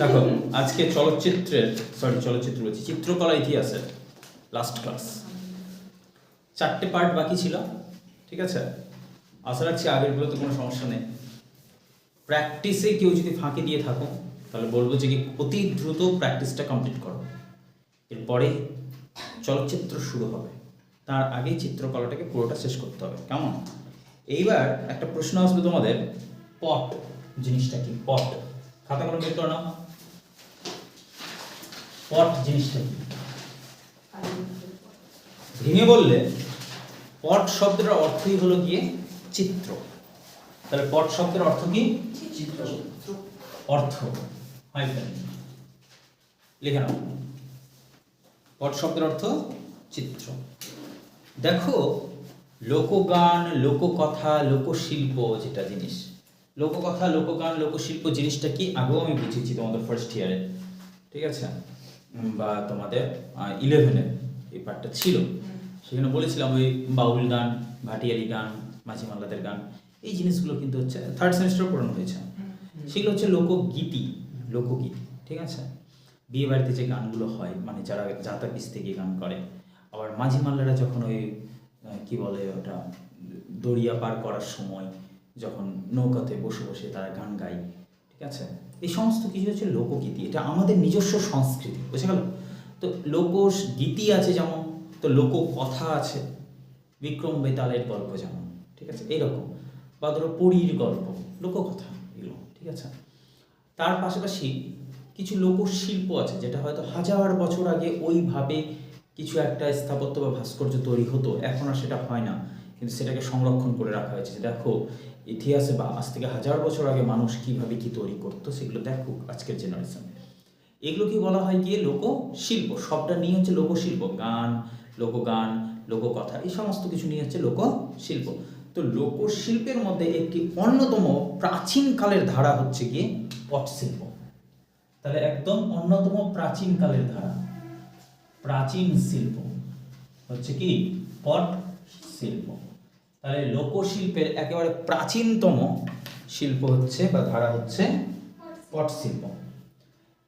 দেখো, আজকে চলচ্চিত্রের সরি চলচ্চিত্র বলছি, চিত্রকলা ইতিহাসের লাস্ট ক্লাস চারটে পার্ট বাকি ছিল, ঠিক আছে? আশা রাখছি আগেরগুলোতে কোনো সমস্যা নেই। প্র্যাকটিসে কেউ যদি ফাঁকি দিয়ে থাকো, তাহলে বলব যে কি অতি দ্রুত প্র্যাকটিসটা কমপ্লিট করো। এরপরে চলচ্চিত্র শুরু হবে। তার আগেই চিত্রকলাটাকে পুরোটা শেষ করতে হবে। কেমন? এইবার একটা প্রশ্ন আসবে তোমাদের পট জিনিসটা কি পট খাতা কলম বের করো না পট জিনিসটা কি? ভেঙে বললে পট শব্দের অর্থই হলো গিয়ে চিত্র। তাহলে পট শব্দের অর্থ কি? চিত্র। অর্থ। লিখে নাও। পট শব্দের অর্থ চিত্র। দেখো লোকগান লোককথা লোকশিল্প যেটা জিনিস লোককথা লোকগান লোকশিল্প জিনিসটা কি? আগেও আমি বুঝিয়েছি তোমাদের ফার্স্ট ইয়ারে ঠিক আছে? বা তোমাদের ইলেভেনে এই পার্টটা ছিল। সেখানে বলেছিলাম ওই বাউল গান ভাটিয়ালি গান মাঝি মাল্লাদের গান এই জিনিসগুলো কিন্তু হচ্ছে থার্ড সেমিস্টার পড়ানো হয়েছে। সেগুলো হচ্ছে লোকগীতি লোকগীতি ঠিক আছে? বিয়ে বাড়িতে যে গানগুলো হয় মানে যারা যাতা পিসতে গিয়ে গান করে আবার মাঝি মাল্লারা যখন ওই কি বলে ওটা দরিয়া পার করার সময় যখন নৌকাতে বসে বসে তারা গান গায়, ঠিক আছে? এই সমস্ত কিছু হচ্ছে লোকগীতি। এটা আমাদের নিজস্ব সংস্কৃতি, বুঝে গেল? তো লোকগীতি আছে যেমন, তো লোককথা আছে, বিক্রম বেতালের গল্প যেমন, ঠিক আছে? এইরকম। বা ধরো পুরীর গল্প, লোককথা এগুলো, ঠিক আছে? তার পাশাপাশি কিছু লোকশিল্প আছে, যেটা হয়তো হাজার বছর আগে ওইভাবে কিছু একটা স্থাপত্য বা ভাস্কর্য তৈরি হতো, এখন আর সেটা হয় না। কিন্তু সেটাকে সংরক্ষণ করে রাখা হয়েছে। দেখো ইতিহাসে বা আজ থেকে হাজার বছর আগে মানুষ কীভাবে কি তৈরি করতো সেগুলো দেখুক আজকের জেনারেশন এগুলো কি বলা হয় গিয়ে লোকশিল্প সবটা নিয়ে হচ্ছে লোকশিল্প গান লোকগান লোককথা এই সমস্ত কিছু নিয়ে হচ্ছে লোকশিল্প তো লোকশিল্পের মধ্যে একটি অন্যতম প্রাচীনকালের ধারা হচ্ছে গিয়ে পটশিল্প তাহলে একদম অন্যতম প্রাচীন কালের ধারা। প্রাচীন শিল্প হচ্ছে কি? পট শিল্প। তাহলে লোকশিল্পের একেবারে প্রাচীনতম শিল্প হচ্ছে বা ধারা হচ্ছে পট শিল্প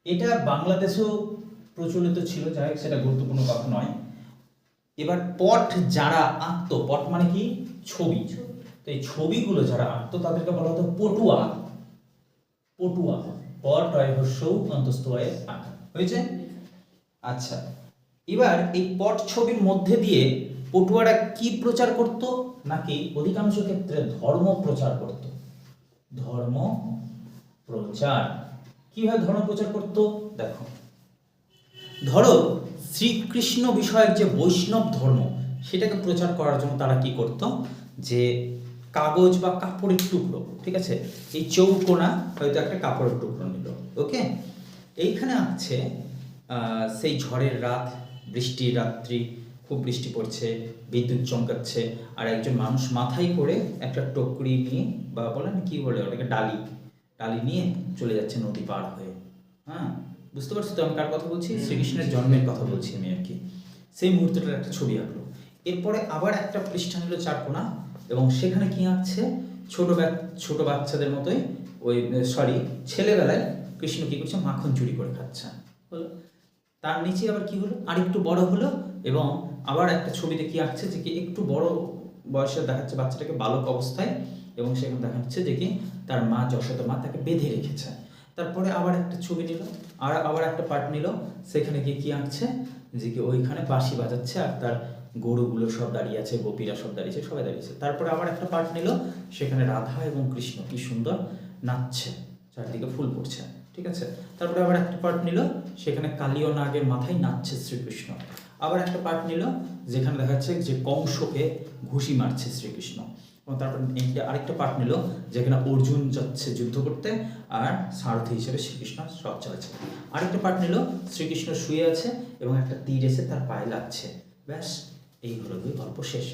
এটা বাংলাদেশেও প্রচলিত ছিল, যাই হোক, সেটা গুরুত্বপূর্ণ কথা নয়। এবার পট যারা আঁকতো, পট মানে কি? ছবি। তো এই ছবিগুলো যারা আঁকতো, তাদেরকে বলা হতো পটুয়া। পটুয়া। পট হয় অন্তস্থ হয় আঁকা। হয়েছে? আচ্ছা। এবার এই পট ছবির মধ্যে দিয়ে পটুয়ারা কি প্রচার করত? নাকি অধিকাংশ ক্ষেত্রে ধর্ম প্রচার করত? ধর্ম প্রচার। কীভাবে ধর্ম প্রচার করত? দেখো। ধরো, শ্রীকৃষ্ণ বিষয়ক যে বৈষ্ণব ধর্ম, সেটাকে প্রচার করার জন্য তারা কি করত? যে কাগজ বা কাপড়ের টুকরো, ঠিক আছে? এই চৌকোনা হয়তো একটা কাপড়ের টুকরো নিল, ওকে? এইখানে আছে সেই ঝড়ের রাত, বৃষ্টির রাত্রি খুব বৃষ্টি পড়ছে বিদ্যুৎ চমকাচ্ছে আর একজন মানুষ মাথায় করে একটা টকরি নিয়ে বা বলেন কি বলে ওটাকে ডালি ডালি নিয়ে চলে যাচ্ছে নদী পার হয়ে। হ্যাঁ? বুঝতে পারছ তো আমি কার কথা বলছি? শ্রীকৃষ্ণের জন্মের কথা বলছি আমি আর কি। সেই মুহূর্তটার একটা ছবি আঁকলো। এরপরে আবার একটা পৃষ্ঠা নিল চারকোনা এবং সেখানে কি আঁকছে? ছোট ছোট বাচ্চাদের মতোই ওই সরি ছেলেবেলায় কৃষ্ণ কি করছে? মাখন চুরি করে খাচ্ছে। হলো। তার নিচে আবার কি হলো? আরেকটু বড় হলো এবং আবার একটা ছবিতে কি আঁকছে যে কি একটু বড় বয়সে দেখাচ্ছে বাচ্চাটাকে বালক অবস্থায় এবং সেখানে দেখাচ্ছে যে কি তার মা যশোদা মা তাকে বেঁধে রেখেছে। তারপরে আবার একটা ছবি নিল, আর আবার একটা পার্ট নিল, সেখানে গিয়ে কি আঁকছে যে কি ওইখানে বাঁশি বাজাচ্ছে আর তার গরুগুলো সব দাঁড়িয়ে আছে গোপীরা সব দাঁড়িয়েছে, সবাই দাঁড়িয়েছে তারপরে আবার একটা পার্ট নিল, সেখানে রাধা এবং কৃষ্ণ কি সুন্দর নাচছে, চারদিকে ফুল পড়ছে ঠিক আছে? তারপরে আবার একটা পার্ট নিল, সেখানে কালী ও নাগের মাথায় নাচছে শ্রীকৃষ্ণ। আবার একটা পার্ট নিল, যেখানে দেখা যাচ্ছে যে কংসকে ঘুষি মারছে শ্রীকৃষ্ণ। এবং তারপর আরেকটা পার্ট নিল, যেখানে অর্জুন যাচ্ছে যুদ্ধ করতে আর সারথি হিসেবে শ্রীকৃষ্ণ সব চালাচ্ছে। আরেকটা পার্ট নিল, শ্রীকৃষ্ণ শুয়ে আছে এবং একটা তীর এসে তার পায়ে লাগছে। ব্যাস, এই হলো দুই গল্প শেষ।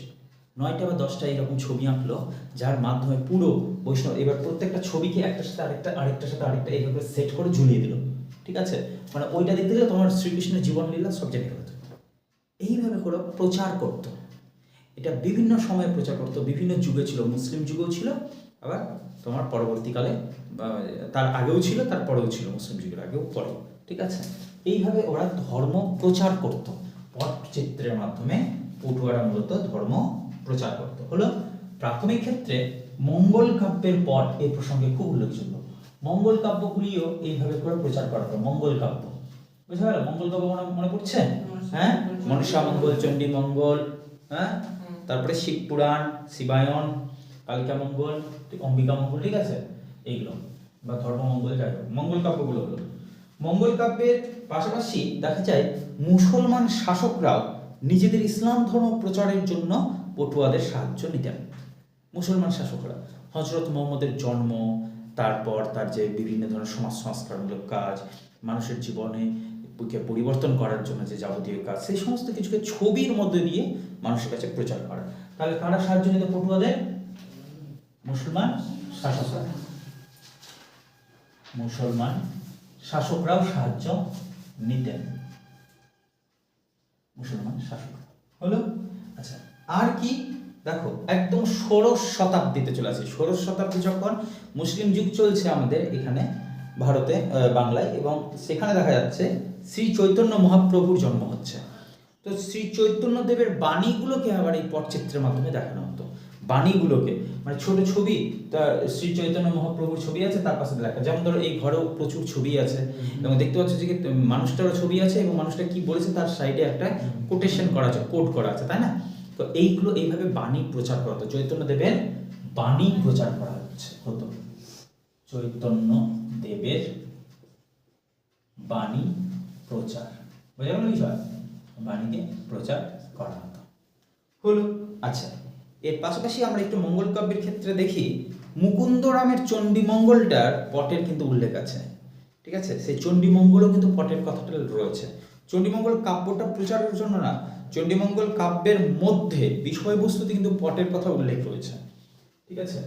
নয়টা বা দশটা এরকম ছবি আঁকলো, যার মাধ্যমে পুরো বৈষ্ণব, এবার প্রত্যেকটা ছবিকে একটার সাথে আরেকটা, আরেকটার সাথে আরেকটা এইভাবে সেট করে ঝুলিয়ে দিল। ঠিক আছে? মানে ওইটা দেখতে গেলে তোমার শ্রীকৃষ্ণের জীবন লীলা সব জায়গায় এইভাবে করে প্রচার করতো। এটা বিভিন্ন সময়ে প্রচার করতো, বিভিন্ন যুগে ছিল, মুসলিম যুগেও ছিল, আবার তোমার পরবর্তীকালে তার আগেও ছিল তার পরেও ছিল, মুসলিম যুগের আগেও পরে ঠিক আছে? এইভাবে ওরা ধর্ম প্রচার করত। পটচিত্রের মাধ্যমে পটুয়ারা মূলত ধর্ম প্রচার করত। হলো, প্রাথমিক ক্ষেত্রে মঙ্গল কাব্যের পট এই প্রসঙ্গে খুব উল্লেখযোগ্য। মঙ্গল কাব্যগুলিও এইভাবে করে প্রচার করা হতো, মঙ্গল কাব্য। বুঝা গেল মঙ্গল কাব্য মনে মনে পড়ছে? হ্যাঁ? মনসা মঙ্গল, চণ্ডী মঙ্গল হ্যাঁ? তারপরে শিব পুরাণ, শিবায়ন, কালিকা মঙ্গল অম্বিকা মঙ্গল, ঠিক আছে? এইগুলো। বা ধর্মমঙ্গল যাই হোক। মঙ্গল কাব্যগুলো হলো। মঙ্গল কাব্যের পাশাপাশি দেখা যায়, মুসলমান শাসকরাও নিজেদের ইসলাম ধর্ম প্রচারের জন্য পটুয়াদের সাহায্য নিতেন। মুসলমান শাসকরা। হজরত মোহাম্মদের জন্ম, তারপর তার যে বিভিন্ন ধরনের সমাজ সংস্কারমূলক কাজ, মানুষের জীবনে কে পরিবর্তন করার জন্য যে যাবতীয় কাজ, সেই সমস্ত কিছুকে ছবির মধ্যে দিয়ে মানুষের কাছে প্রচার করা। তাহলে কারা সাহায্য নিতে পটুয়াদের? মুসলমান শাসকরা। মুসলমান শাসকরাও সাহায্য নিতেন। মুসলমান শাসক হলো? আচ্ছা আর কি? দেখো, একদম ষোড়শ শতাব্দীতে চলে আসে। ষোড়শ শতাব্দী যখন মুসলিম যুগ চলছে আমাদের এখানে ভারতে বাংলায় এবং সেখানে দেখা যাচ্ছে শ্রী চৈতন্য মহাপ্রভুর জন্ম হচ্ছে। তো শ্রী চৈতন্য দেবের বাণীগুলোকে আবার এই পটচিত্রের মাধ্যমে দেখানো হতো। বাণীগুলোকে মানে ছোট ছবি তা শ্রী চৈতন্য মহাপ্রভুর ছবি আছে তার পাশে লেখা যেমন ধরো এই ঘরেও প্রচুর ছবি আছে। এবং দেখতে পাচ্ছ যে মানুষটারও ছবি আছে এবং মানুষটা কি বলেছে তার সাইডে একটা কোটেশন করা আছে কোট করা আছে তাই না? তো এইগুলো এইভাবে বাণী প্রচার করা হতো। চৈতন্য দেবের বাণী প্রচার করা হচ্ছে হতো। চৈতন্য দেবের বাণী প্রচার। বোঝা গেল বিষয়? বাণীকে প্রচার করা হতো। হলো আচ্ছা এর পাশাপাশি আমরা একটু মঙ্গল কাব্যের ক্ষেত্রে দেখি, মুকুন্দরামের চণ্ডী মঙ্গলটার পটের কিন্তু উল্লেখ আছে। ঠিক আছে? সেই চণ্ডী মঙ্গলও কিন্তু পটের কথাটা রয়েছে। চণ্ডীমঙ্গল কাব্যটা প্রচারের জন্য না, চণ্ডীমঙ্গল কাব্যের মধ্যে বিষয়বস্তুতে কিন্তু পটের কথা উল্লেখ রয়েছে। ঠিক আছে?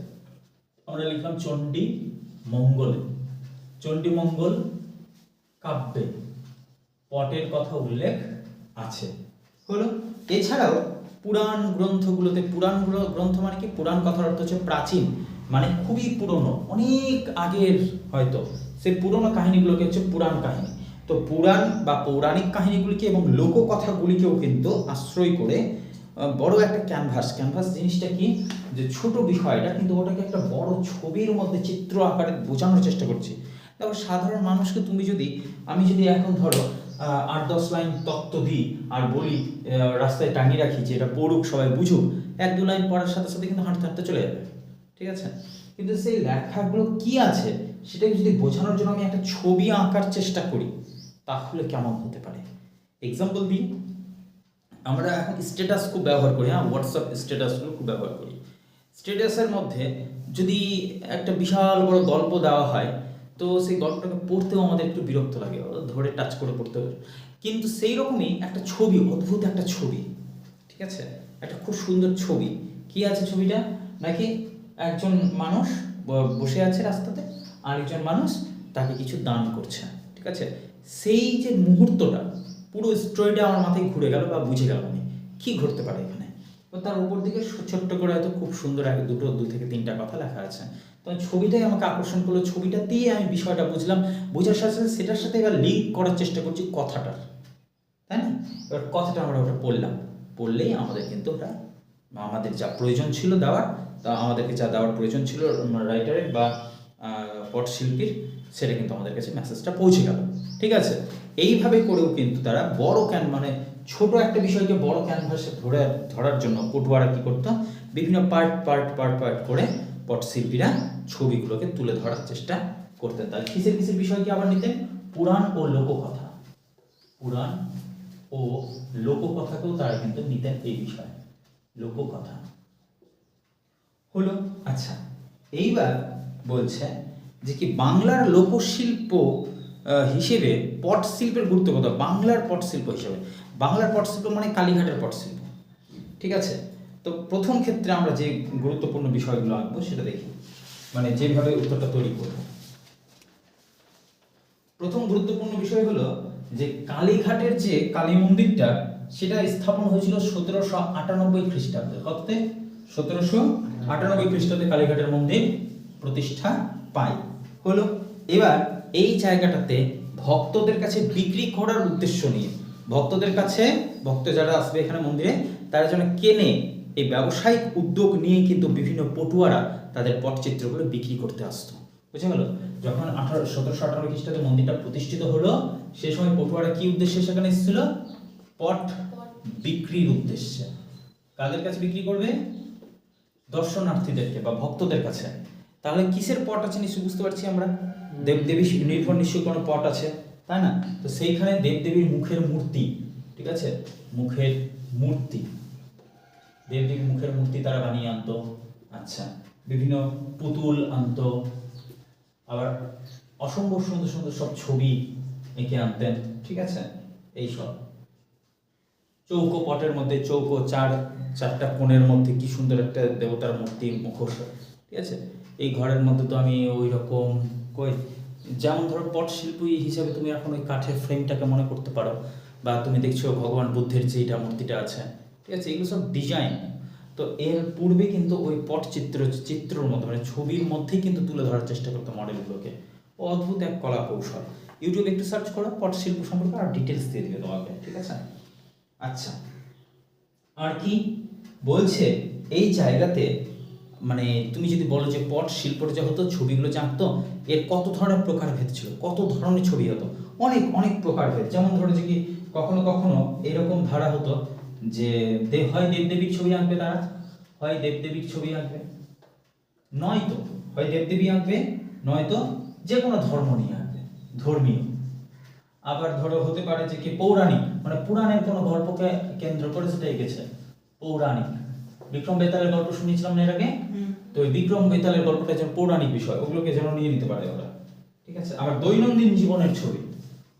আমরা লিখলাম চণ্ডী মঙ্গলে। চণ্ডী মঙ্গল কাব্যে পটের কথা উল্লেখ আছে। হলো, এছাড়াও পুরাণ গ্রন্থগুলোতে, পুরাণ গ্রন্থ মানে কি? পুরাণ কথার অর্থ হচ্ছে প্রাচীন মানে খুবই পুরনো, অনেক আগের হয়তো। সেই পুরনো কাহিনীগুলোকে হচ্ছে পুরাণ কাহিনী। তো পুরাণ বা পৌরাণিক কাহিনীগুলিকে এবং লোককথাগুলিকেও কিন্তু আশ্রয় করে বড় একটা ক্যানভাস ক্যানভাস জিনিসটা কি? যে ছোট বিষয়টা, কিন্তু ওটাকে একটা বড় ছবির মধ্যে চিত্র আকারে বোঝানোর চেষ্টা করছি। দেখো সাধারণ মানুষকে তুমি যদি, আমি যদি এখন ধরো আট দশ লাইন তত্ত্ব দিই, আর বলি রাস্তায় টাঙিয়ে রাখি যে এটা পড়ুক, সবাই বুঝুক, এক দু লাইন পড়ার সাথে সাথে কিন্তু হাঁটতে হাঁটতে চলে যাবে। ঠিক আছে? কিন্তু সেই লেখাগুলো কি আছে, সেটাকে যদি বোঝানোর জন্য আমি একটা ছবি আঁকার চেষ্টা করি, তাহলে কেমন হতে পারে? এক্সাম্পল দিই। আমরা এখন স্ট্যাটাস খুব ব্যবহার করি হ্যাঁ? হোয়াটসঅ্যাপ স্ট্যাটাসগুলো খুব ব্যবহার করি। স্ট্যাটাসের মধ্যে যদি একটা বিশাল বড় গল্প দেওয়া হয়, তো সেই গল্পটাকে পড়তেও আমাদের একটু বিরক্ত লাগে ধরে টাচ করে পড়তে হবে। কিন্তু সেই রকমই একটা ছবি, অদ্ভুত একটা ছবি, ঠিক আছে? একটা খুব সুন্দর ছবি। কি আছে ছবিটা? নাকি একজন মানুষ বসে আছে রাস্তাতে, আরেকজন মানুষ তাকে কিছু দান করছে, ঠিক আছে? সেই যে মুহূর্তটা পুরো স্টোরিটা আমার মাথায় ঘুরে গেল বা বুঝে গেল আমি কি ঘটতে পারে এখানে? তো তার উপর দিকে ছোট্ট করে হয়তো খুব সুন্দর এক দুটো দু থেকে তিনটা কথা লেখা আছে। তো ছবিটাই আমাকে আকর্ষণ করল। ছবিটা দিয়ে আমি বিষয়টা বুঝলাম। বোঝার সাথে সাথে সেটার সাথে এবার লিঙ্ক করার চেষ্টা করছি কথাটার। তাই না? এবার কথাটা আমরা ওটা পড়লাম। পড়লেই আমাদের কিন্তু ওটা আমাদের যা প্রয়োজন ছিল দেওয়ার, তা আমাদেরকে যা দেওয়ার প্রয়োজন ছিল রাইটারের বা পটশিল্পীর, সেটা কিন্তু আমাদের কাছে মেসেজটা পৌঁছে গেল। ঠিক আছে? এইভাবে করেও কিন্তু তারা বড় ক্যান মানে ছোট একটা বিষয়কে বড় ক্যানভাসে ধরে ধরার জন্য পটুয়ারা কি করতো? বিভিন্ন পার্ট পার্ট পার্ট পার্ট করে পটশিল্পীরা ছবিগুলোকে তুলে ধরার চেষ্টা করতেন। তাহলে কিসের কিসের বিষয়কে আবার নিতেন? পুরাণ ও লোককথা। পুরাণ ও লোককথাকেও তারা কিন্তু নিতেন এই বিষয়ে। লোককথা। হলো আচ্ছা এইবার বলছে যে কি বাংলার লোকশিল্প হিসেবে পট শিল্পের গুরুত্ব কত? বাংলার পট শিল্প হিসেবে। বাংলার পট শিল্প মানে কালীঘাটের পট শিল্প। ঠিক আছে? তো প্রথম ক্ষেত্রে আমরা যে গুরুত্বপূর্ণ বিষয়গুলো আঁকবো সেটা দেখি। মানে যেভাবে উত্তরটা তৈরি করব। প্রথম গুরুত্বপূর্ণ বিষয় হলো যে কালীঘাটের যে কালী মন্দিরটা, সেটা স্থাপন হয়েছিল সতেরোশো আটানব্বই খ্রিস্টাব্দে। কততে? সতেরোশো আটানব্বই খ্রিস্টাব্দে কালীঘাটের মন্দির প্রতিষ্ঠা পায়। হলো, এবার এই জায়গাটাতে ভক্তদের কাছে বিক্রি করার উদ্দেশ্য নিয়ে। ভক্তদের কাছে, ভক্ত যারা আসবে এখানে মন্দিরে, তারা যেন কেনে এই ব্যবসায়িক উদ্যোগ নিয়ে কিন্তু বিভিন্ন পটুয়ারা তাদের পটচিত্রগুলো বিক্রি করতে আসতো। বুঝে গেল? যখন আঠারো, সতেরোশো আঠারো খ্রিস্টাব্দে মন্দিরটা প্রতিষ্ঠিত হলো, সে সময় পটুয়ারা কি উদ্দেশ্যে সেখানে এসেছিল? পট বিক্রির উদ্দেশ্যে। কাদের কাছে বিক্রি করবে? দর্শনার্থীদেরকে বা ভক্তদের কাছে। তাহলে কিসের পট আছে নিশ্চয়ই বুঝতে পারছি আমরা? দেবদেবী নির্ভর নিশ্চয়ই কোনো পট আছে, তাই না? তো সেইখানে দেবদেবীর মুখের মূর্তি, ঠিক আছে? মুখের মূর্তি। দেবদেবীর মুখের মূর্তি তারা বানিয়ে আনতো আচ্ছা। বিভিন্ন পুতুল আনতো, আবার অসম্ভব সুন্দর সুন্দর সব ছবি এঁকে আনতেন, ঠিক আছে? এই সব। চৌকো পটের মধ্যে, চৌকো চার, চারটা কোণের মধ্যে কি সুন্দর একটা দেবতার মূর্তি, মুখোশ, ঠিক আছে? এই ঘরের মধ্যে তো আমি ওই রকম কই, যেমন ধরো পট শিল্পী হিসাবে তুমি এখন ওই কাঠের ফ্রেমটাকে মনে করতে পারো, বা তুমি দেখছ ভগবান বুদ্ধের যে এটা মূর্তিটা আছে, ঠিক আছে, এগুলো সব ডিজাইন তো এর পূর্বে কিন্তু ওই পট চিত্র, চিত্রর মতো মানে ছবির মধ্যেই কিন্তু তুলে ধরার চেষ্টা করতো মডেলগুলোকে অদ্ভুত এক কলা কৌশল ইউটিউবে একটু সার্চ করো, পট শিল্প সম্পর্কে আর ডিটেলস দিয়ে দিবে তোমাকে, ঠিক আছে? আচ্ছা। আর কি? বলছে, এই জায়গাতে মানে তুমি যদি বলো যে পট শিল্পটা যে হতো, ছবিগুলো যে আঁকতো, এর কত ধরনের প্রকারভেদ ছিল? কত ধরনের ছবি হতো? অনেক অনেক প্রকারভেদ যেমন ধরো যে কি, কখনো কখনো এরকম ধারা হতো যে হয় দেবদেবীর ছবি আঁকবে তারা, হয় দেবদেবীর ছবি আঁকবে। নয়তো, হয় দেবদেবী আঁকবে, নয়তো যে কোনো ধর্ম নিয়ে আঁকবে, ধর্মীয়। আবার ধরো হতে পারে যে কি, পৌরাণিক মানে পুরাণের কোনো গল্পকে কেন্দ্র করে সেটা এঁকেছে, পৌরাণিক। বিক্রম বেতালের গল্প শুনেছিলাম না এর আগে? তো ওই বিক্রম বেতালের গল্পটা যেন পৌরাণিক বিষয় ওগুলোকে যেন নিয়ে নিতে পারে ওরা। ঠিক আছে? আবার দৈনন্দিন জীবনের ছবি।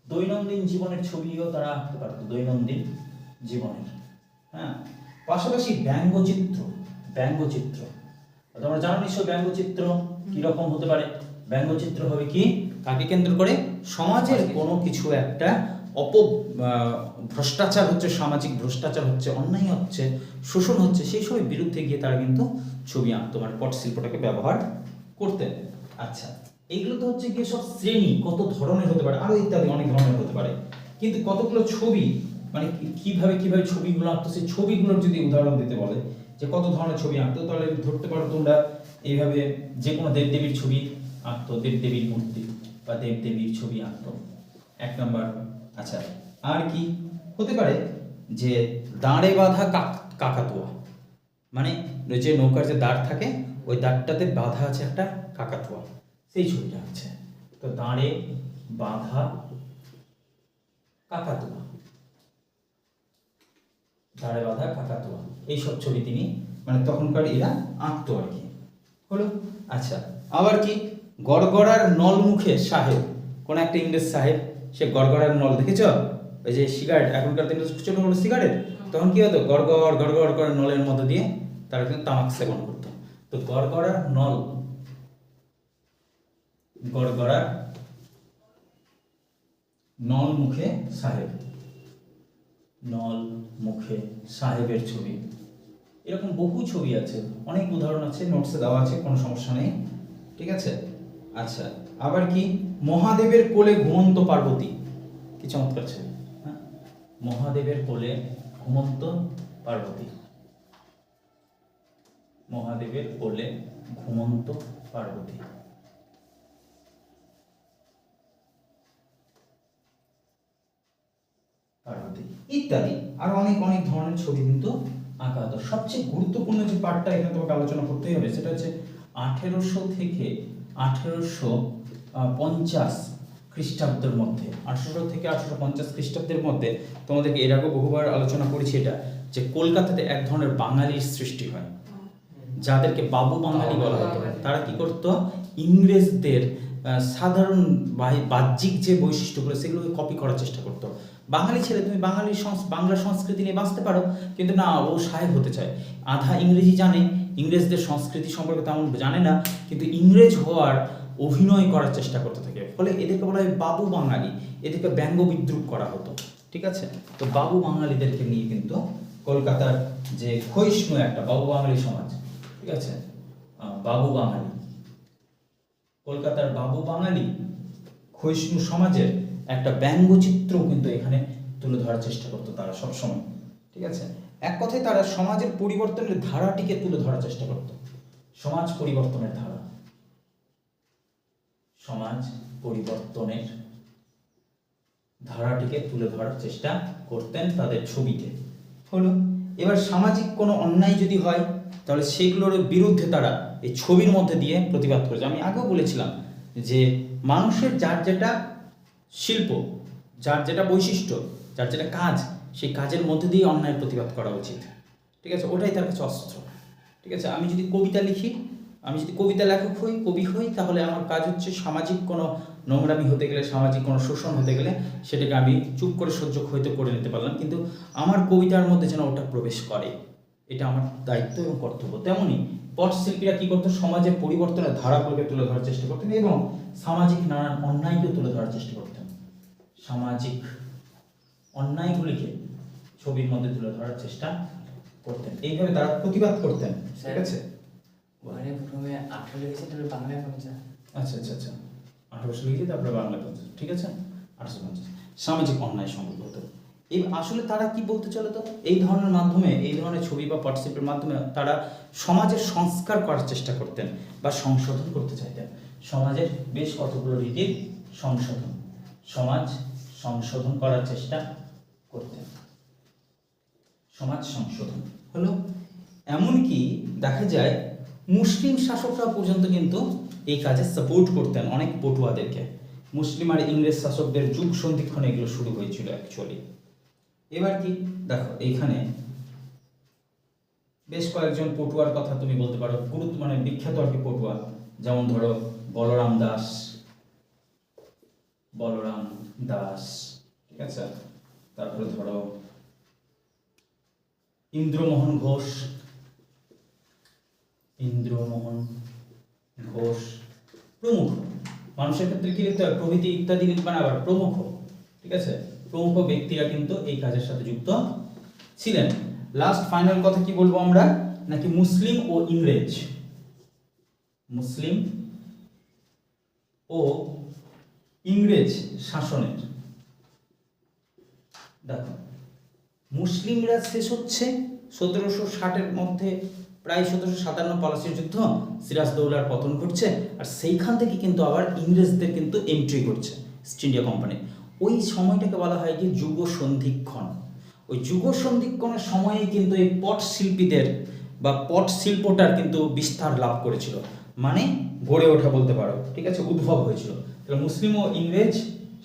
দৈনন্দিন জীবনের ছবিও তারা আঁকতে পারতো দৈনন্দিন জীবনের হ্যাঁ? পাশাপাশি ব্যঙ্গচিত্র ব্যঙ্গচিত্র। তোমরা জানো নিশ্চয় ব্যঙ্গচিত্র কীরকম হতে পারে? ব্যঙ্গচিত্র হবে কি? কাকে কেন্দ্র করে সমাজের কোনো কিছু একটা অপ ভ্রষ্টাচার হচ্ছে, সামাজিক ভ্রষ্টাচার হচ্ছে, অন্যায় হচ্ছে, শোষণ হচ্ছে, সেই সবের বিরুদ্ধে গিয়ে তারা কিন্তু ছবি মানে পট শিল্পটাকে ব্যবহার করতেন। আচ্ছা এইগুলো তো হচ্ছে গিয়ে সব শ্রেণি, কত ধরনের হতে পারে আরও ইত্যাদি অনেক ধরনের হতে পারে। কিন্তু কতগুলো ছবি মানে কীভাবে কীভাবে ছবিগুলো আঁকতো, সেই ছবিগুলোর যদি উদাহরণ দিতে বলে, যে কত ধরনের ছবি আঁকতো, তাহলে ধরতে পারো তোমরা, এইভাবে যে কোনো দেবদেবীর ছবি আঁকতো, দেবদেবীর মূর্তি বা দেবদেবীর ছবি আঁকতো। এক নম্বর আচ্ছা আর কি? হতে পারে যে দাঁড়ে বাঁধা কাক- কাকাতুয়া। মানে যে নৌকার যে দাঁড় থাকে, ওই দাঁড়টাতে বাঁধা আছে একটা কাকাতুয়া। সেই ছবিটা আছে তো দাঁড়ে বাঁধা কাকাতুয়া। দাঁড়ে বাঁধা কাকাতুয়া। এইসব ছবি তিনি মানে তখনকার এরা আঁকতো আর কি। হলো? আচ্ছা আবার কি? গড়গড়ার নল মুখে সাহেব, কোন একটা ইংরেজ সাহেব সে গড়গড়ার নল দেখেছ? ওই যে সিগারেট এখনকার দিনে ছোট ছোট সিগারেট তখন কি হতো? গড়গড় গড়গড় করে নলের মধ্যে দিয়ে তারা কিন্তু তামাক সেবন করতো। তো গড়গড়ার নল গড়গড়ার নল মুখে সাহেব। নল মুখে সাহেবের ছবি। এরকম বহু ছবি আছে। অনেক উদাহরণ আছে নোটসে দেওয়া আছে, কোনো সমস্যা নেই। ঠিক আছে? আচ্ছা আবার কি? মহাদেবের কোলে ঘুমন্ত পার্বতী। কি চমৎকার ছবি হ্যাঁ? মহাদেবের কোলে ঘুমন্ত পার্বতী। মহাদেবের কোলে ঘুমন্ত পার্বতী। পার্বতী। ইত্যাদি। আর অনেক অনেক ধরনের ছবি কিন্তু আঁকা হতো। সবচেয়ে গুরুত্বপূর্ণ যে পার্টটা এখানে তোমাকে আলোচনা করতেই হবে, সেটা হচ্ছে আঠেরোশো থেকে আঠেরোশো পঞ্চাশ খ্রিস্টাব্দের মধ্যে, আঠেরোশো থেকে আঠেরোশো পঞ্চাশ খ্রিস্টাব্দের মধ্যে তোমাদেরকে এর আগে বহুবার আলোচনা করেছি এটা, যে কলকাতাতে এক ধরনের বাঙালির সৃষ্টি হয়। যাদেরকে বাবু বাঙালি বলা হতো। তারা কি করতো? ইংরেজদের সাধারণ বাহ্যিক যে বৈশিষ্ট্যগুলো, সেগুলোকে কপি করার চেষ্টা করতো। বাঙালি ছেলে, তুমি বাঙালি বাংলা সংস্কৃতি নিয়ে বাঁচতে পারো, কিন্তু না, ও সাহেব হতে চায়। আধা ইংরেজি জানে, ইংরেজদের সংস্কৃতি সম্পর্কে তেমন জানে না, কিন্তু ইংরেজ হওয়ার অভিনয় করার চেষ্টা করতে থাকে। ফলে এদেরকে বলা হয় বাবু বাঙালি। এদেরকে ব্যঙ্গ বিদ্রুপ করা হতো। ঠিক আছে? তো বাবু বাঙালিদেরকে নিয়ে কিন্তু কলকাতার যে ক্ষয়িষ্ণু একটা বাবু বাঙালি সমাজ, ঠিক আছে? বাবু বাঙালি। কলকাতার বাবু বাঙালি ক্ষয়িষ্ণু সমাজের একটা ব্যঙ্গচিত্রও কিন্তু এখানে তুলে ধরার চেষ্টা করতো তারা সবসময়। ঠিক আছে? এক কথায় তারা সমাজের পরিবর্তনের ধারাটিকে তুলে ধরার চেষ্টা করতো। সমাজ পরিবর্তনের ধারা। সমাজ পরিবর্তনের ধারাটিকে তুলে ধরার চেষ্টা করতেন তাদের ছবিতে। হলো, এবার সামাজিক কোনো অন্যায় যদি হয়, তাহলে সেগুলোর বিরুদ্ধে তারা এই ছবির মধ্যে দিয়ে প্রতিবাদ করেছে। আমি আগেও বলেছিলাম যে মানুষের যার যেটা শিল্প, যার যেটা বৈশিষ্ট্য, যার যেটা কাজ, সেই কাজের মধ্যে দিয়ে অন্যায় প্রতিবাদ করা উচিত। ঠিক আছে? ওটাই তার কাছে অস্ত্র। ঠিক আছে? আমি যদি কবিতা লিখি আমি যদি কবিতা লেখক হই, কবি হই, তাহলে আমার কাজ হচ্ছে সামাজিক কোনো নোংরামি হতে গেলে, সামাজিক কোনো শোষণ হতে গেলে সেটাকে আমি চুপ করে সহ্য হয়তো করে নিতে পারলাম। কিন্তু আমার কবিতার মধ্যে যেন ওটা প্রবেশ করে, এটা আমার দায়িত্ব এবং কর্তব্য। তেমনই পটশিল্পীরা কী করতো? সমাজের পরিবর্তনের ধারাগুলোকে তুলে ধরার চেষ্টা করতেন এবং সামাজিক নানান অন্যায়কে তুলে ধরার চেষ্টা করতেন। সামাজিক অন্যায়গুলিকে ছবির মধ্যে তুলে ধরার চেষ্টা করতেন। এইভাবে তারা প্রতিবাদ করতেন, ঠিক আছে? ওখানে প্রথমে আঠারো লিখেছে বাংলায় পঞ্চাশ। আচ্ছা আচ্ছা আচ্ছা। আঠারোশো লিখে তারপরে বাংলা পঞ্চাশ, ঠিক আছে? আঠারোশো পঞ্চাশ। সামাজিক অন্যায় সম্পর্কিত এই আসলে তারা কি বলতে চলে তো? এই ধরনের মাধ্যমে, এই ধরনের ছবি বা পার্টিসিপের মাধ্যমে তারা সমাজের সংস্কার করার চেষ্টা করতেন বা সংশোধন করতে চাইতেন। সমাজের বেশ কতগুলো রীতির সংশোধন। সমাজ সংশোধন করার চেষ্টা করতেন। সমাজ সংশোধন হলো এমনকি দেখা যায় মুসলিম শাসকরা পর্যন্ত কিন্তু এই কাজে সাপোর্ট করতেন অনেক পটুয়াদেরকে। মুসলিম আর ইংরেজ শাসকদের যুগ সন্ধিক্ষণে এগুলো শুরু হয়েছিল অ্যাকচুয়ালি এবার কি? দেখো, এইখানে বেশ কয়েকজন পটুয়ার কথা তুমি বলতে পারো। গুরুত্ব মানে বিখ্যাত আর কি পটুয়া। যেমন ধরো, বলরাম দাস বলরাম দাস, ঠিক আছে? তারপরে ধরো, ইন্দ্রমোহন ঘোষ ইন্দ্রমোহন, ঘোষ, প্রমুখ। মানুষের ক্ষেত্রে কি লিখতে হয়? প্রভৃতি ইত্যাদি লিখবে না আবার প্রমুখ। ঠিক আছে? প্রমুখ ব্যক্তিরা কিন্তু এই কাজের সাথে যুক্ত ছিলেন। লাস্ট ফাইনাল কথা কি বলব আমরা? নাকি মুসলিম ও ইংরেজ? মুসলিম ও ইংরেজ শাসনের। দেখো, মুসলিমরা শেষ হচ্ছে সতেরোশো ষাটের মধ্যে প্রায় সতেরোশো সাতান্ন পলাশির যুদ্ধ সিরাজদৌলার পতন ঘটছে, আর সেইখান থেকে কিন্তু আবার ইংরেজদের কিন্তু এন্ট্রি করছে ইস্ট ইন্ডিয়া কোম্পানি ওই সময়টাকে বলা হয় যে যুগ সন্ধিক্ষণ ওই যুগ সন্ধিক্ষণের সময়ে কিন্তু এই পট শিল্পীদের বা পট শিল্পটার কিন্তু বিস্তার লাভ করেছিল। মানে গড়ে ওঠা বলতে পারো, ঠিক আছে? উদ্ভব হয়েছিল। তাহলে মুসলিম ও ইংরেজ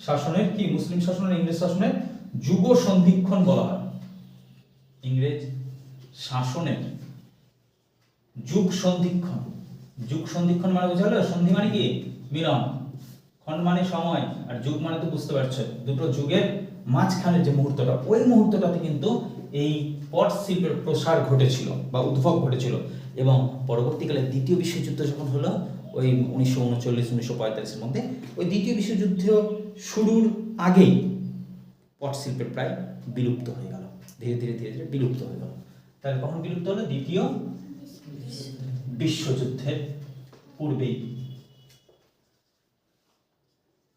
শাসনের কি? মুসলিম শাসনের ইংরেজ শাসনের যুগ সন্ধিক্ষণ বলা হয়। ইংরেজ শাসনের যুগ সন্ধিক্ষণ যুগ সন্ধিক্ষণ মানে বোঝা হলো সন্ধি মানে কি? মিলন। ক্ষণ মানে সময়, আর যুগ মানে তো বুঝতে পারছ? দুটো যুগের মাঝখানের যে মুহূর্তটা, ওই মুহূর্তটাতে কিন্তু এই পট শিল্পের প্রসার ঘটেছিল, বা উদ্ভব ঘটেছিল। এবং পরবর্তীকালে দ্বিতীয় বিশ্বযুদ্ধ যখন হলো, ওই উনিশশো উনচল্লিশ, উনিশশো পঁয়তাল্লিশের মধ্যে, ওই দ্বিতীয় বিশ্বযুদ্ধ শুরুর আগেই পট শিল্পের প্রায় বিলুপ্ত হয়ে গেল। ধীরে ধীরে ধীরে ধীরে বিলুপ্ত হয়ে গেল। তাহলে কখন বিলুপ্ত হলো? দ্বিতীয় বিশ্বযুদ্ধের পূর্বেই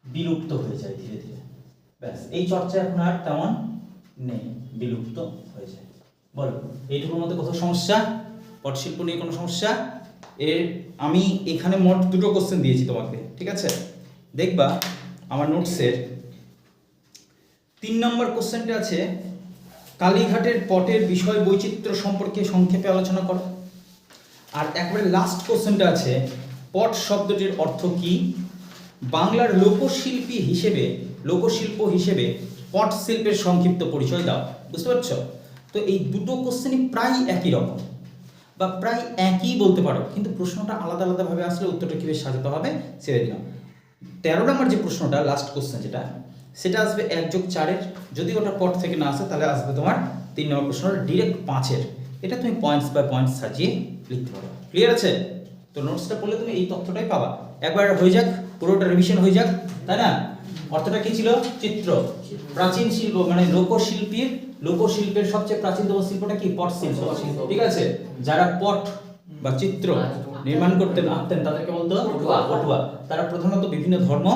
বিলুপ্ত হয়ে যায় ধীরে ধীরে। ব্যাস, এই চর্চা এখন আর তেমন নেই, বিলুপ্ত হয়ে যায়। বলো, এইটুকুর মধ্যে কোথাও সমস্যা? পটশিল্প নিয়ে কোনো সমস্যা? এর, আমি এখানে মোট দুটো কোশ্চেন দিয়েছি তোমাকে, ঠিক আছে? দেখবা, আমার নোটসের তিন নম্বর কোশ্চেনটা আছে, কালীঘাটের পটের বিষয় বৈচিত্র্য সম্পর্কে সংক্ষেপে আলোচনা করো। আর একবারে লাস্ট কোশ্চেনটা আছে, পট শব্দটির অর্থ কি? বাংলার লোকশিল্পী হিসেবে, লোকশিল্প হিসেবে পট শিল্পের সংক্ষিপ্ত পরিচয় দাও, বুঝতে পারছ? তো এই দুটো কোশ্চেনই প্রায় একই রকম, বা প্রায় একই বলতে পারো, কিন্তু প্রশ্নটা আলাদা আলাদাভাবে আসলে উত্তরটা কীভাবে সাজাতে হবে ছেড়ে দিলাম তেরো নম্বর যে প্রশ্নটা লাস্ট কোশ্চেন যেটা, সেটা আসবে এক যোগ চারের, যদি ওটা পট থেকে না আসে তাহলে আসবে তোমার তিন নম্বর প্রশ্নটা ডিরেক্ট পাঁচের। এটা তুমি পয়েন্টস বাই পয়েন্টস সাজিয়ে লিখতে পারো। ক্লিয়ার আছে? তো নোটসটা পড়লে তুমি এই তথ্যটাই পাবা। একবার হয়ে যাক পুরোটা রিভিশন হয়ে যাক তাই না? অর্থটা কি ছিল? চিত্র। প্রাচীন শিল্প মানে লোকশিল্পীর লোকশিল্পের সবচেয়ে প্রাচীনতম শিল্পটা কি? পট শিল্প। ঠিক আছে? যারা পট বা চিত্র নির্মাণ করতেন আঁকতেন তাদেরকে বলতো পটুয়া। তারা প্রধানত বিভিন্ন ধর্ম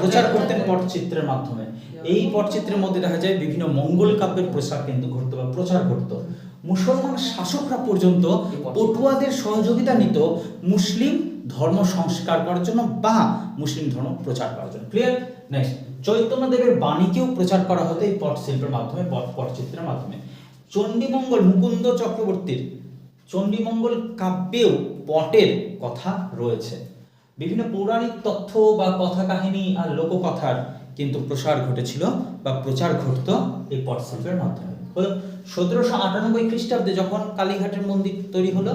প্রচার। করতেন। পটচিত্রের মাধ্যমে। এই পটচিত্রের মধ্যে দেখা যায় বিভিন্ন মঙ্গল কাব্যের প্রসার কিন্তু ঘটতো বা প্রচার ঘটতো। মুসলমান শাসকরা পর্যন্ত পটুয়াদের সহযোগিতা নিত মুসলিম ধর্ম সংস্কার করার জন্য বা মুসলিম ধর্ম প্রচার করার জন্য। ক্লিয়ার নেক্সট চৈতন্যদেবের বাণীকেও প্রচার করা হতো এই পট শিল্পের মাধ্যমে, পট পটচিত্রের মাধ্যমে। চণ্ডীমঙ্গল মুকুন্দ চক্রবর্তীর চণ্ডীমঙ্গল কাব্যেও পটের কথা রয়েছে। বিভিন্ন পৌরাণিক তথ্য বা কথা কাহিনী আর লোককথার কিন্তু প্রসার ঘটেছিল বা প্রচার ঘটত এই পট শিল্পের মাধ্যমে। হলো সতেরোশো আটানব্বই খ্রিস্টাব্দে যখন কালীঘাটের মন্দির তৈরি হলো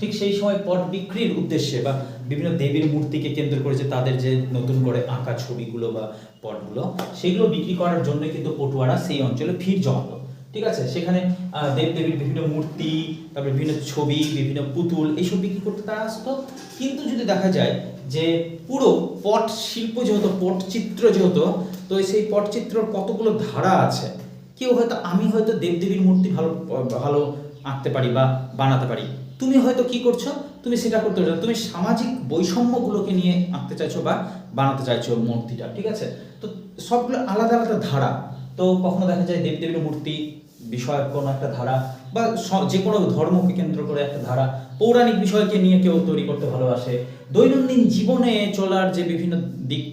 ঠিক সেই সময় পট বিক্রির উদ্দেশ্যে বা বিভিন্ন দেবীর মূর্তিকে কেন্দ্র করে যে তাদের যে নতুন করে আঁকা ছবিগুলো বা পটগুলো সেগুলো বিক্রি করার জন্য কিন্তু পটুয়ারা সেই অঞ্চলে ভিড় জমাতো ঠিক আছে? সেখানে আহ, দেব দেবীর বিভিন্ন মূর্তি তারপরে বিভিন্ন ছবি বিভিন্ন পুতুল এইসব বিক্রি করতে তারা আসতো। কিন্তু যদি দেখা যায় যে পুরো পট শিল্প যেহেতু পটচিত্র যেহেতু তো সেই পটচিত্রর কতগুলো ধারা আছে কেউ হয়তো আমি হয়তো দেবদেবীর মূর্তি ভালো ভালো আঁকতে পারি বা বানাতে পারি। তুমি হয়তো কি করছ? তুমি সেটা করতে পারছ তুমি সামাজিক বৈষম্যগুলোকে নিয়ে আঁকতে চাইছো বা বানাতে চাইছো মূর্তিটা, ঠিক আছে? তো সবগুলো আলাদা আলাদা ধারা। তো কখনো দেখা যায় দেবদেবীর মূর্তি বিষয়ক কোনো একটা ধারা বা যে কোনো ধর্মকে কেন্দ্র করে একটা ধারা পৌরাণিক বিষয়কে নিয়ে কেউ তৈরি করতে ভালোবাসে। দৈনন্দিন জীবনে চলার যে বিভিন্ন দিক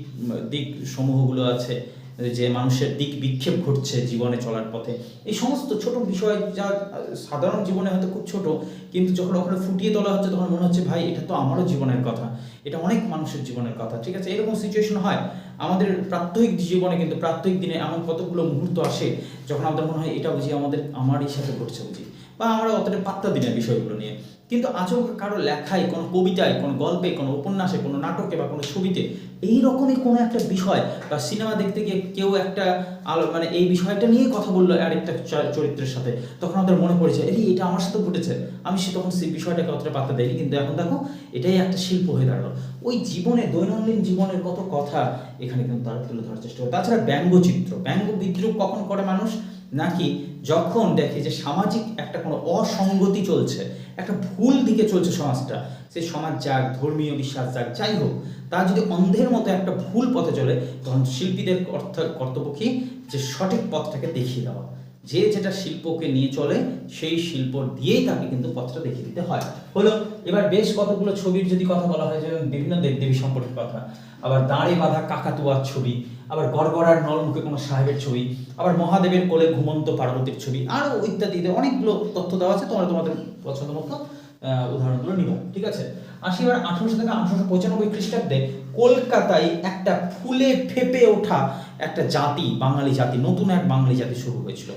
দিক সমূহগুলো আছে যে মানুষের দিক বিক্ষেপ ঘটছে জীবনে চলার পথে। এই সমস্ত ছোট বিষয় যা সাধারণ জীবনে হয়তো খুব ছোট, কিন্তু যখন ওখানে ফুটিয়ে তোলা হচ্ছে, তখন মনে হচ্ছে, ভাই, এটা তো আমারও জীবনের কথা। এটা অনেক মানুষের জীবনের কথা। ঠিক আছে, এরকম সিচুয়েশন হয়। আমাদের প্রাত্যহিক জীবনে কিন্তু প্রাত্যহিক দিনে এমন কতগুলো মুহূর্ত আসে, যখন আমাদের মনে হয় এটা বুঝি আমাদের, আমারই সাথে ঘটছে বুঝি বা আমরা অতটা পাত্তা দিই না বিষয়গুলো নিয়ে। কিন্তু আচমকা কারও লেখায়, কোনো কবিতায়, কোনো গল্পে, কোনো উপন্যাসে, কোনো নাটকে বা কোনো ছবিতে এই রকমই কোনো একটা বিষয় বা সিনেমা দেখতে গিয়ে কেউ একটা আলো মানে এই বিষয়টা নিয়ে কথা বলল আরেকটা চরিত্রের সাথে, তখন আমাদের মনে পড়েছে এই এটা আমার সাথে ঘটেছে। আমি সে তখন সেই বিষয়টাকে অতটা পাত্তা দেয়নি, কিন্তু এখন দেখো, এটাই একটা শিল্প হয়ে দাঁড়াল। ওই জীবনে, দৈনন্দিন জীবনের কত কথা এখানে কিন্তু তারা তুলে ধরার চেষ্টা করে। তাছাড়া ব্যঙ্গচিত্র ব্যঙ্গ বিদ্রুপ কখন করে মানুষ? নাকি যখন দেখে যে সামাজিক একটা কোনো অসঙ্গতি চলছে একটা ভুল দিকে চলছে সমাজটা। সেই সমাজ যাক, ধর্মীয় বিশ্বাস যাক, যাই হোক তা যদি অন্ধের মতো একটা ভুল পথে চলে, তখন শিল্পীদের অর্থ, কর্তব্য কি? যে সঠিক পথটাকে দেখিয়ে দেওয়া। যে যেটা শিল্পকে নিয়ে চলে, সেই শিল্প দিয়েই তাকে কিন্তু পথটা দেখিয়ে দিতে হয়। হলো, এবার বেশ কতগুলো ছবির যদি কথা বলা হয়, যেমন বিভিন্ন দেবদেবী সম্পর্কের কথা। আবার দাঁড়ে বাঁধা কাকাতুয়ার ছবি, আবার গড়গড়ার নলমুখে কোনো সাহেবের ছবি, আবার মহাদেবের কোলে ঘুমন্ত পার্বতীর ছবি আরও ইত্যাদি ইত্যাদি, অনেকগুলো তথ্য দেওয়া আছে, তোমরা তোমাদের পছন্দ মতো উদাহরণগুলো নিব, ঠিক আছে? আসি এবার আঠারোশো থেকে আঠারোশো পঁচানব্বই খ্রিস্টাব্দে কলকাতায় একটা ফুলে ফেপে ওঠা একটা জাতি, বাঙালি জাতি, নতুন এক বাঙালি জাতি শুরু হয়েছিল।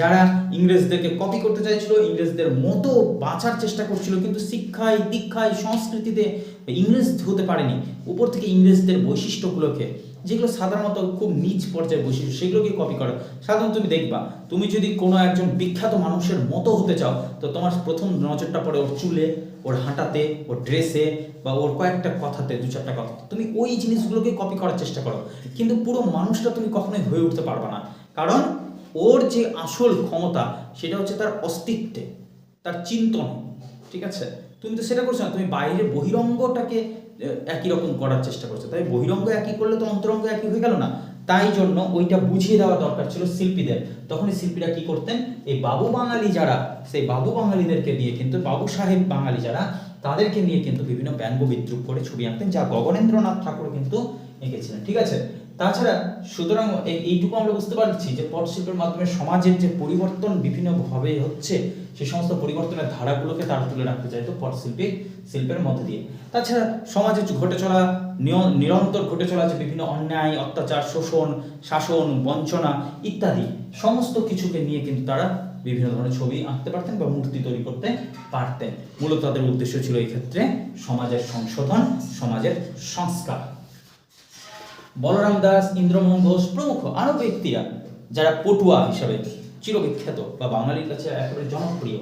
যারা ইংরেজদেরকে কপি করতে চাইছিল, ইংরেজদের মতো বাঁচার চেষ্টা করছিল, কিন্তু শিক্ষায়, দীক্ষায়, সংস্কৃতিতে ইংরেজ হতে পারেনি। উপর থেকে ইংরেজদের বৈশিষ্ট্যগুলোকে যেগুলো সাধারণত খুব নিচ পর্যায়ে বৈশিষ্ট্য, সেগুলোকে কপি করো। সাধারণত তুমি দেখবা, তুমি যদি কোনো একজন বিখ্যাত মানুষের মতো হতে চাও, তো তোমার প্রথম নজরটা পড়ে ওর চুলে, ওর হাঁটাতে, ওর ড্রেসে বা ওর কয়েকটা কথাতে, দু চারটা কথা। তুমি ওই জিনিসগুলোকে কপি করার চেষ্টা করো। কিন্তু পুরো মানুষটা তুমি কখনোই হয়ে উঠতে পারবে না। কারণ ওর যে আসল ক্ষমতা, সেটা হচ্ছে তার অস্তিত্বে, তার চিন্তন। ঠিক আছে? তুমি তো সেটা করছ না। তুমি বাইরে বহিরঙ্গটাকে একই রকম করার চেষ্টা করছে। তাই বহিরঙ্গ একই করলে তো অন্তরঙ্গ একই হয়ে গেল না? তাই জন্য ওইটা বুঝিয়ে দেওয়া দরকার ছিল শিল্পীদের। তখনই শিল্পীরা কি করতেন? এই বাবু বাঙালি যারা, সেই বাবু বাঙালিদেরকে নিয়ে কিন্তু, বাবু সাহেব বাঙালি যারা, তাদেরকে নিয়ে কিন্তু বিভিন্ন ব্যঙ্গ বিদ্রুপ করে ছবি আঁকতেন, যা গগনেন্দ্রনাথ ঠাকুর কিন্তু এঁকেছিলেন, ঠিক আছে? তাছাড়া সুতরাং এই- এইটুকু আমরা বুঝতে পারছি যে পটশিল্পের মাধ্যমে সমাজের যে পরিবর্তন বিভিন্নভাবে হচ্ছে সেই সমস্ত পরিবর্তনের ধারাগুলোকে তারা তুলে রাখতে চাইতো পটশিল্পী শিল্পের মধ্যে দিয়ে। তাছাড়া সমাজে ঘটে চলা নিরন্তর ঘটে চলা যে বিভিন্ন অন্যায়, অত্যাচার, শোষণ, শাসন, বঞ্চনা ইত্যাদি, সমস্ত কিছুকে নিয়ে কিন্তু তারা বিভিন্ন ধরনের ছবি আঁকতে পারতেন বা মূর্তি তৈরি করতে পারতেন। মূলত তাদের উদ্দেশ্য ছিল এই ক্ষেত্রে সমাজের সংশোধন, সমাজের সংস্কার। বলরাম দাস, ইন্দ্রমোহন ঘোষ প্রমুখ আরও ব্যক্তিরা, যারা পটুয়া হিসাবে চিরবিখ্যাত বা বাঙালির কাছে একেবারে জনপ্রিয়।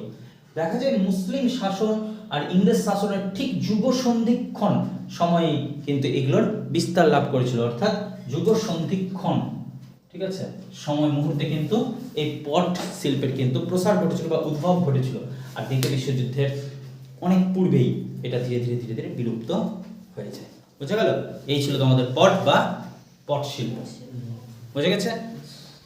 দেখা যায় মুসলিম শাসন আর ইংরেজ শাসনের ঠিক যুগ সন্ধিক্ষণ সময়ে কিন্তু এগুলোর বিস্তার লাভ করেছিল অর্থাৎ যুগ সন্ধিক্ষণ ঠিক আছে? সময় মুহূর্তে কিন্তু এই পট শিল্পের কিন্তু প্রসার ঘটেছিল বা উদ্ভব ঘটেছিল। আর দ্বিতীয় বিশ্বযুদ্ধের অনেক পূর্বেই এটা ধীরে ধীরে ধীরে ধীরে বিলুপ্ত হয়ে যায় বুঝা গেল? এই ছিল তোমাদের পট বা পট শিল্প। বুঝে গেছে?